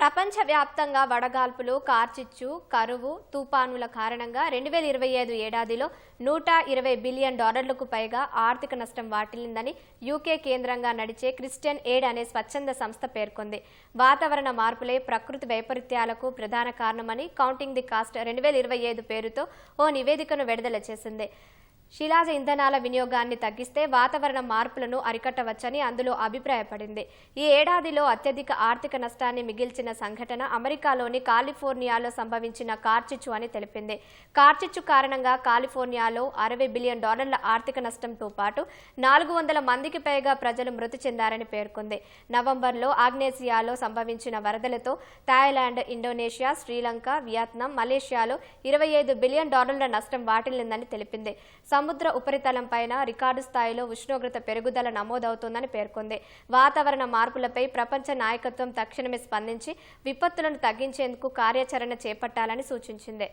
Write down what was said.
ప్రపంచవ్యాప్తంగా వడగాల్పులు కార్చిచ్చు కరువు తుపానుల కారణంగా రెండు వేల ఇరవై ఐదు ఏడాదిలో నూట ఇరవై బిలియన్ డాలర్లకు పైగా ఆర్థిక నష్టం వాటిల్లిందని యూకే కేంద్రంగా నడిచే క్రిస్టియన్ ఎయిడ్ అనే స్వచ్ఛంద సంస్థ పేర్కొంది. వాతావరణ మార్పులే ప్రకృతి వైపరీత్యాలకు ప్రధాన కారణమని కౌంటింగ్ ది కాస్ట్ రెండు వేల ఇరవై ఐదు పేరుతో ఓ నివేదికను విడుదల చేసింది. శిలాజ ఇంధనాల వినియోగాన్ని తగ్గిస్తే వాతావరణ మార్పులను అరికట్టవచ్చని అందులో అభిప్రాయపడింది. ఈ ఏడాదిలో అత్యధిక ఆర్థిక నష్టాన్ని మిగిల్చిన సంఘటన అమెరికాలోని కాలిఫోర్నియాలో సంభవించిన కార్చిచ్చు అని తెలిపింది. కార్చిచ్చు కారణంగా కాలిఫోర్నియాలో అరవై బిలియన్ డాలర్ల ఆర్థిక నష్టంతో పాటు నాలుగు వందల మందికి పైగా ప్రజలు మృతి చెందారని పేర్కొంది. నవంబర్లో ఆగ్నేసియాలో సంభవించిన వరదలతో థాయిలాండ్ ఇండోనేషియా శ్రీలంక వియత్నాం మలేషియాలో ఇరవై ఐదు బిలియన్ డాలర్ల నష్టం వాటిల్లిందని తెలిపింది. సముద్ర ఉపరితలం పైన రికార్డు స్థాయిలో ఉష్ణోగ్రత పెరుగుదల నమోదవుతోందని పేర్కొంది. వాతావరణ మార్పులపై ప్రపంచ నాయకత్వం తక్షణమే స్పందించి విపత్తులను తగ్గించేందుకు కార్యాచరణ చేపట్టాలని సూచించింది.